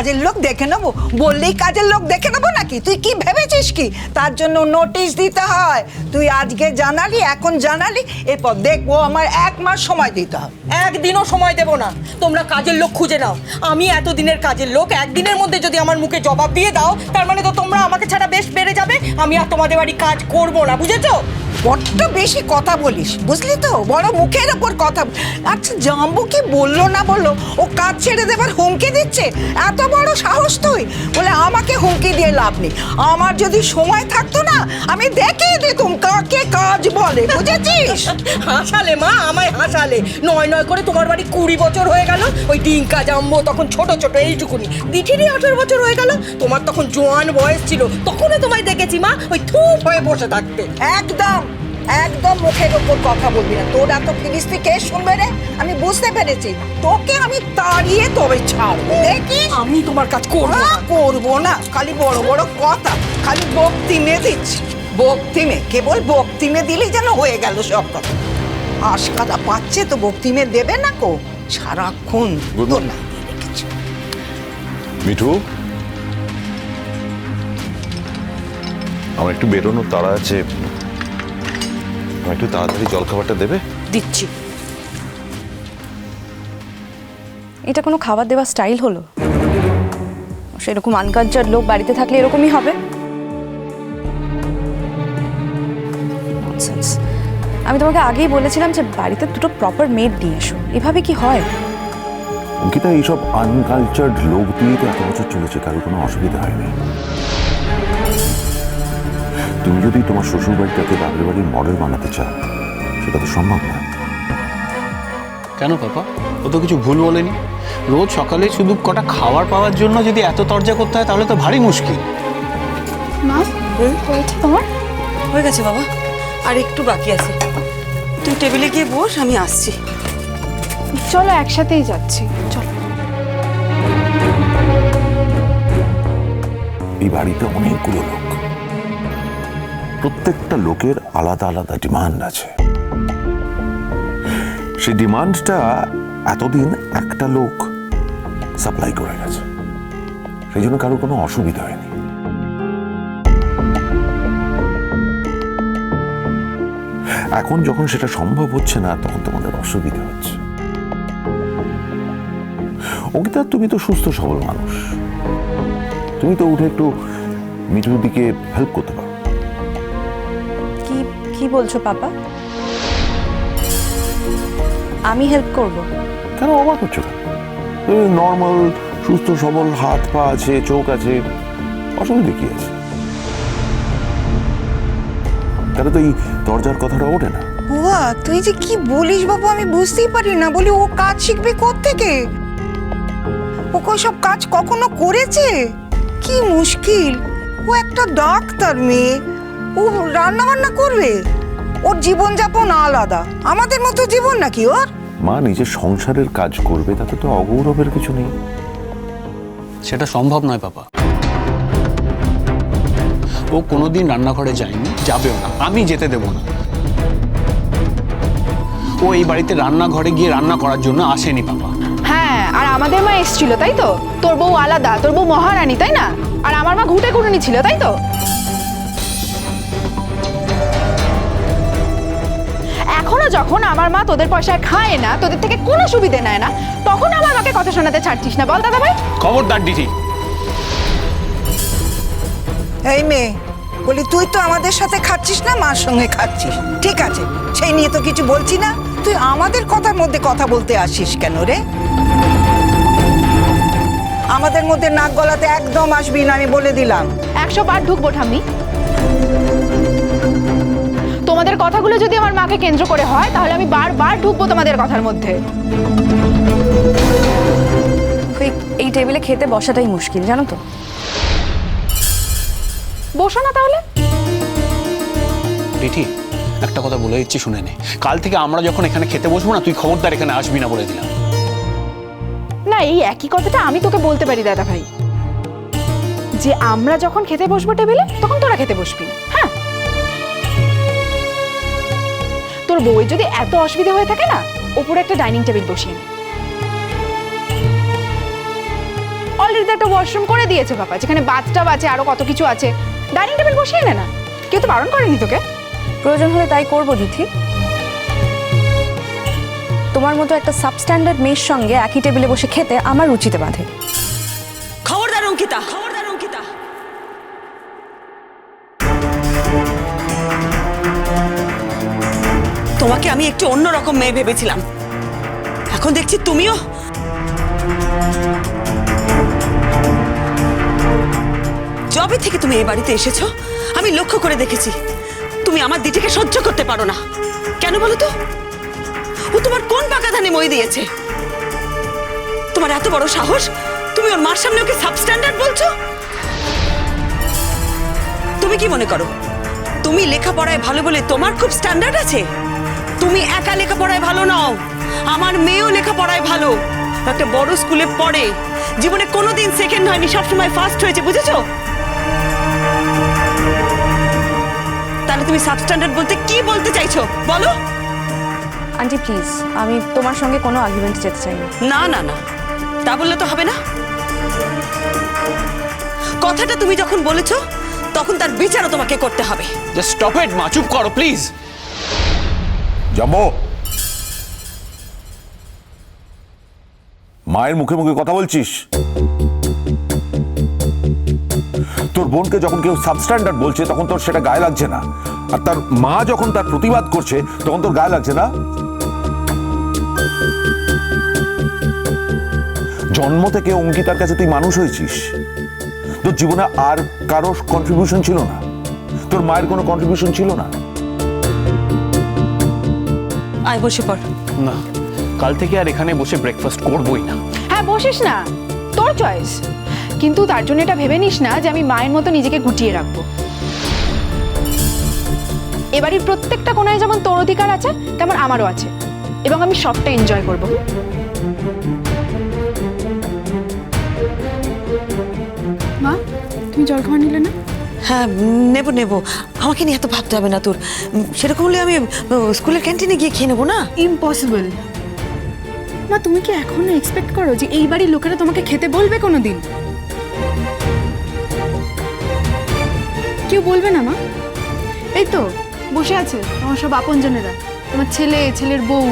কাজের লোক দেখে নেব। বললেই কাজের লোক দেখে নেব নাকি? তুই কি ভেবেছিস কি? তার জন্য নোটিশ দিতে হয়। তুই আজকে জানালি, এখন জানালি, এরপর দেখব আমার এক মাস সময় দিতে হবে। একদিনও সময় দেব না। তোমরা কাজের লোক খুঁজে নাও। আমি এতদিনের কাজের লোক, একদিনের মধ্যে যদি আমার মুখে জবাব দিয়ে দাও, তার মানে তো তোমরা আমাকে ছাড়া বেশ বেড়ে যাবে। আমি আর তোমাদের বাড়ি কাজ করব না, বুঝেছ? বড্ড বেশি কথা বলিস বুঝলি তো? বড় মুখের ওপর কথা আচ্ছা জাম্বু কি বলল না বলল? ও কাজ ছেড়ে দেবার হুমকি দিচ্ছে? এত বড় সাহস তুই? বলে আমাকে হুমকি দিয়ে লাভ নেই। আমার যদি সময় থাকতো না আমি দেখিয়ে দিতুম কাকে কাজ বলে বুঝেছিস? হাসালে মা আমায় হাসালে। নয় নয় করে তোমার বাড়ি কুড়ি বছর হয়ে গেল। ওই ডিঙ্কা জাম্বো তখন ছোট ছোট এইটুকুনি। দিঠিরই আঠেরো বছর হয়ে গেল। তোমার তখন জোয়ান বয়স ছিল। তখনই তোমায় দেখেছি মা ওই থুপ হয়ে বসে থাকতে। একদম। একদম মুখের ওপর কথা বলবি না। তোর এত ফিরিস্তি কে শুনবে রে? আমি বুঝতে পেরেছি। তোকে আমি তাড়িয়ে তবে ছাড়বো। দেখিস? আমি তোমার কাজ করব না। করব না। খালি বড় বড় কথা। খালি বক্তি বক্তিমে দিচ্ছি। বক্তিমে কেবল বক্তিমে দিলেই যেন হয়ে গেল সব কথা। আশকাদা পাচ্ছে তো বক্তিমে দেবে না কো? সারাক্ষণ morning. না। মিঠু? আমার একটু বেরোনোর তাড়া আছে। আমার একটু তাড়াতাড়ি জলখাবারটা দেবে? দিচ্ছি। এটা কোনো খাবার দেওয়ার স্টাইল হলো? সেরকম আনকালচার লোক বাড়িতে থাকলে এরকমই হবে? আমি তোমাকে আগেই বলেছিলাম যে বাড়িতে দুটো প্রপার মেড নিয়ে এসো। এভাবে কি হয়? অঙ্কিতা এইসব আনকালচার্ড লোক দিয়ে তো এত বছর চলেছে কারও কোনো অসুবিধা হয়নি। তুমি যদি তোমার শ্বশুর বাড়িটাকে বাপের বাড়ির মডেল বানাতে চাও সেটা তো সম্ভব না। কেন পাপা? ও তো কিছু ভুল বলেনি। রোজ সকালে শুধু কটা খাবার পাওয়ার জন্য যদি এত তরজা করতে হয় তাহলে তো ভারী মুশকিল। মা হয়েছে তোমার হয়ে গেছে বাবা। আর একটু বাকি আছে। তুই টেবিলে গিয়ে বস আমি আসছি। চলো একসাথেই যাচ্ছি। চলো। এই বাড়িতে অনেকগুলো লোক। প্রত্যেকটা লোকের আলাদা আলাদা ডিমান্ড আছে। সেই ডিমান্ডটা এতদিন একটা লোক সাপ্লাই করে গেছে। সেই জন্য কারও কোনো অসুবিধা হয়নি। এখন যখন সেটা সম্ভব হচ্ছে না, তখন তোমাদের অসুবিধা হচ্ছে। অঙ্কিতা, তুমি তো সুস্থ, সবল মানুষ। তুমি তো উঠে একটু মিঠুর দিকে হেল্প করতে পারো। বলছো পাপা? আমি হেল্প করব। কেন অবাক হচ্ছ নর্মাল সুস্থ সবল হাত পা আছে চোখ আছে অসুবিধা কি আছে? তাহলে তো এই দরজার কথাটা ওঠে না। বাবা তুই যে কি বলিস বাবু আমি বুঝতেই পারি না। বলি ও কাজ শিখবে থেকে ও সব কাজ কখনো করেছে? কি মুশকিল। ও একটা ডাক্তার মেয়ে। ও রান্না বান্না করবে? ওর জীবনযাপন আলাদা। আমাদের মতো জীবন নাকি ওর? মা নিজের সংসারের কাজ করবে তাতে তো অগৌরবের কিছু নেই। সেটা সম্ভব নয় পাপা ও কোনোদিন রান্নাঘরে যায়নি যাবেও না। আমি যেতে দেব না। ও এই বাড়িতে রান্নাঘরে গিয়ে রান্না করার জন্য আসেনি পাপা হ্যাঁ আর আমাদের মা এসেছিল তাই তো? তোর বউ আলাদা তোর বউ মহারানী তাই না? আর আমার মা ঘুটে ঘুটে ছিল তাই তো? এখনও যখন আমার মা তোদের পয়সায় খায় না তোদের থেকে কোনো সুবিধে নেয় না তখন আমার মাকে কথা শোনাতে ছাড়ছিস না। বল দাদা ভাই খবরদার ডিটি এই মেয়ে বলি তুই তো আমাদের সাথে খাচ্ছিস না মার সঙ্গে খাচ্ছিস। ঠিক আছে সেই নিয়ে তো কিছু বলছি না। তুই আমাদের কথার মধ্যে কথা বলতে আসিস কেন রে? আমাদের মধ্যে নাক গলাতে একদম আসবি না আমি বলে দিলাম। একশো বার ঢুকবো ঠাম্মি। তোমাদের কথাগুলো যদি আমার মাকে কেন্দ্র করে হয় তাহলে আমি বারবার ঢুকবো তোমাদের কথার মধ্যে। এই- এই টেবিলে খেতে বসাটাই মুশকিল জানো তো। বসো না তাহলে। ডিটি একটা কথা বলে দিচ্ছি শুনে নে। কাল থেকে আমরা যখন এখানে খেতে বসবো না তুই খবরদার এখানে আসবি না বলে দিলাম। না এই একই কথাটা আমি তোকে বলতে পারি দাদা ভাই যে আমরা যখন খেতে বসবো টেবিলে তখন তোরা খেতে বসবি। হ্যাঁ? বউয়ের যদি এত অসুবিধা হয়ে থাকে না ওপরে একটা ডাইনিং টেবিল বসিয়ে নে। অলরেডি একটা ওয়াশরুম করে দিয়েছে বাবা যেখানে বাথটাব আছে আরও কত কিছু আছে। ডাইনিং টেবিল বসিয়ে নে না। কেউ তো বারণ করেনি তোকে? প্রয়োজন হলে তাই করব দিথি তোমার মতো একটা সাবস্ট্যান্ডার্ড মেয়ের সঙ্গে একই টেবিলে বসে খেতে আমার রুচিতে বাঁধে। খবরদার অঙ্কিতা খবরদার অঙ্কিতা। আমি একটু অন্যরকম মেয়ে ভেবেছিলাম। এখন দেখছি তুমিও। যবে থেকে তুমি এই বাড়িতে এসেছ, আমি লক্ষ্য করে দেখেছি, তুমি আমার দিদিকে সহ্য করতে পারো না। কেন বলো তো? ও তোমার কোন পাকা ধানে মই দিয়েছে? তোমার এত বড় সাহস, তুমি ওর মার সামনে ওকে সাবস্ট্যান্ডার্ড বলছো? তুমি কি মনে করো? তুমি লেখাপড়ায় ভালো বলে তোমার খুব স্ট্যান্ডার্ড আছে? তুমি একা লেখাপড়ায় ভালো নাও। আমার মেয়েও লেখাপড়ায় ভালো। একটা বড় স্কুলে পড়ে। জীবনে কোনোদিন সেকেন্ড হয়নি সবসময় ফার্স্ট হয়েছে বুঝেছ? তাহলে তুমি সাবস্ট্যান্ডার্ড বলতে কি বলতে চাইছো? বলো। আন্টি প্লিজ আমি তোমার সঙ্গে কোনো আর্গুমেন্টে যেতে চাই না না না। না তা বললে তো হবে না। কথাটা তুমি যখন বলেছ তখন তার বিচারও তোমাকে করতে হবে। জাস্ট স্টপ ইট মা চুপ করো প্লিজ যাব মায়ের মুখে মুখে কথা বলছিস? তোর বোনকে যখন কেউ সাবস্ট্যান্ডার্ড বলছে, তখন তোর সেটা গায়ে লাগছে না। আর তার মা যখন তার প্রতিবাদ করছে, তখন তোর গায়ে লাগছে না? জন্ম থেকে অঙ্কিতার কাছে তুই মানুষ হয়েছিস। তোর জীবনে আর কারও কন্ট্রিবিউশন ছিল না। তোর মায়ের কোনো কন্ট্রিবিউশন ছিল না। আয় বসে পড়। না কাল থেকে আর এখানে বসে ব্রেকফাস্ট করবোই না। হ্যাঁ বসিস না। তোর চয়েস কিন্তু তার জন্য এটা ভেবে নিস না যে আমি মায়ের মতো নিজেকে গুটিয়ে রাখব। এবারের প্রত্যেকটা কোনায় যেমন তোর অধিকার আছে তেমন আমারও আছে। এবং আমি সবটা এনজয় করব। মা তুমি জল খাওয়া নিলে না? হ্যাঁ নেব নেব। আমাকে নিয়ে এত ভাবতে হবে না তোর। সেরকম হলে আমি স্কুলের ক্যান্টিনে গিয়ে খেয়ে নেব না? ইম্পসিবল মা, তুমি কি এখনও এক্সপেক্ট করো যে এই বাড়ির লোকেরা তোমাকে খেতে বলবে কোনো দিন কেউ বলবে না, মা? এই তো, বসে আছে তোমার সব আপনজনেরা, তোমার ছেলে, ছেলের বউ।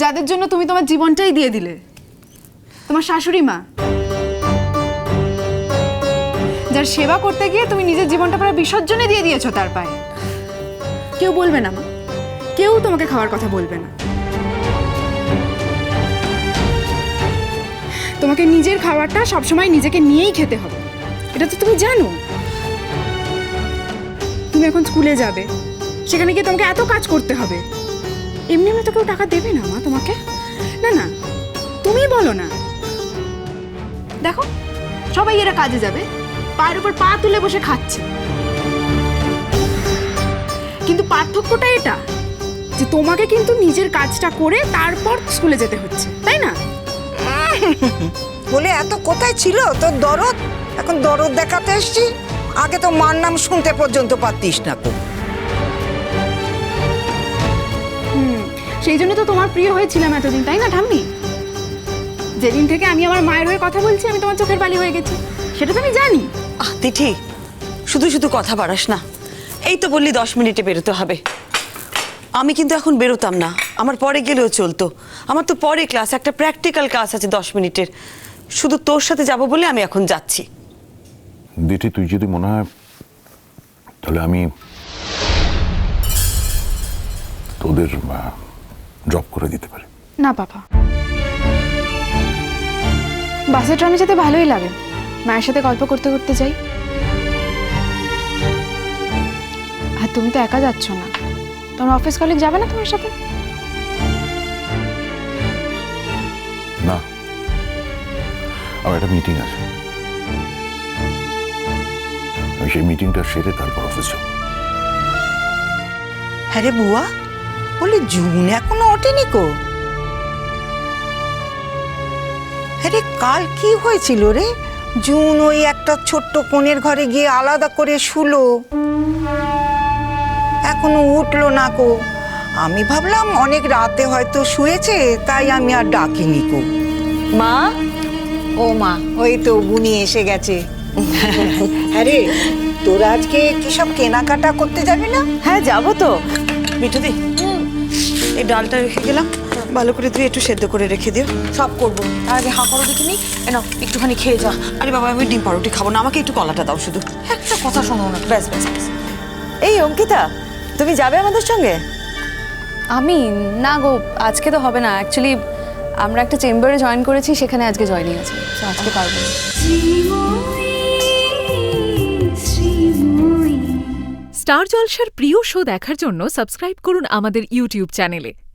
যাদের জন্য তুমি তোমার জীবনটাই দিয়ে দিলে। তোমার শাশুড়ি মা। যার সেবা করতে গিয়ে তুমি নিজের জীবনটা প্রায় বিসর্জনে দিয়ে দিয়েছ তার পায়ে। কেউ বলবে না মা। কেউ তোমাকে খাওয়ার কথা বলবে না। তোমাকে নিজের খাবারটা সবসময় নিজেকে নিয়েই খেতে হবে। এটা তো তুমি জানো। তুমি এখন স্কুলে যাবে। সেখানে গিয়ে তোমাকে এত কাজ করতে হবে। এমনি এমনি তো কেউ টাকা দেবে না মা তোমাকে। না না তুমি বলো না। দেখো সবাই এরা কাজে যাবে। পায়ের উপর পা তুলে বসে খাচ্ছে। কিন্তু পার্থক্যটা এটা যে তোমাকে কিন্তু নিজের কাজটা করে তারপর স্কুলে যেতে হচ্ছে তাই না? বলে এত কোথায় ছিল? তোর দরদ? এখন দরদ দেখাতে এসছি। আগে তো মার নাম শুনতে পর্যন্ত পারতিস না তো হুম সেই জন্য তো তোমার প্রিয় হয়েছিলাম এতদিন তাই না ঠাম্মি? যেদিন থেকে আমি আমার মায়ের হয়ে কথা বলছি আমি তোমার চোখের বালি হয়ে গেছি। সেটা তো আমি জানি। আহ শুধু শুধু কথা বাড়াস না। এই তো বললি দশ মিনিটে বেরোতে হবে। আমি কিন্তু এখন বেরোতাম না আমার পরে গেলেও চলতো। আমার তো পরে ক্লাস একটা প্র্যাকটিক্যাল ক্লাস আছে দশ মিনিটের। শুধু তোর সাথে যাব বলে আমি এখন যাচ্ছি। দিটি তুই যদি মনে হয় তাহলে আমি তোদের ড্রপ করে দিতে পারি। না বাবা বাসে ট্রামে যেতে ভালোই লাগে। মায়ের সাথে গল্প করতে করতে যাই। আর তুমি তো একা যাচ্ছ না। তোমার অফিস কলিগ যাবে না তোমার সাথে? না। আমার একটা মিটিং আছে। আমি সেই মিটিংটা সেরে তারপর অফিস যাব। হ্যাঁ রে বুয়া বলি জুন এখনও ওঠেনি কো? হ্যাঁ রে কাল কি হয়েছিল রে? জুন ওই একটা ছোট্ট কোণের ঘরে গিয়ে আলাদা করে শুলো। এখনও উঠল না কো আমি ভাবলাম অনেক রাতে হয়তো শুয়েছে তাই আমি আর ডাকিনি কো মা? ও মা ওই তো বুনি এসে গেছে। আরে তোর আজকে কি সব কেনাকাটা করতে যাবি না? হ্যাঁ যাব তো। মিঠুদি এই ডালটা রেখে গেলাম। ভালো করে তুই একটু সেদ্ধ করে রেখে দিও। সব করব। তার আগে হা করো দেখিনি এ নাও একটুখানি খেয়ে যা। আরে বাবা আমি ডিম পাউরুটি খাব না। আমাকে একটু কলাটা দাও শুধু। একটা কথা শোনো না। ব্যাস ব্যাস ব্যাস। এই অঙ্কিতা তুমি যাবে আমাদের সঙ্গে? আমি? না গো আজকে তো হবে না। অ্যাকচুয়ালি আমরা একটা চেম্বারে জয়েন করেছি সেখানে আজকে জয়েনিং আছে। তো আজকে পারব না। স্টার জলসার প্রিয় শো দেখার জন্য সাবস্ক্রাইব করুন আমাদের ইউটিউব চ্যানেলে।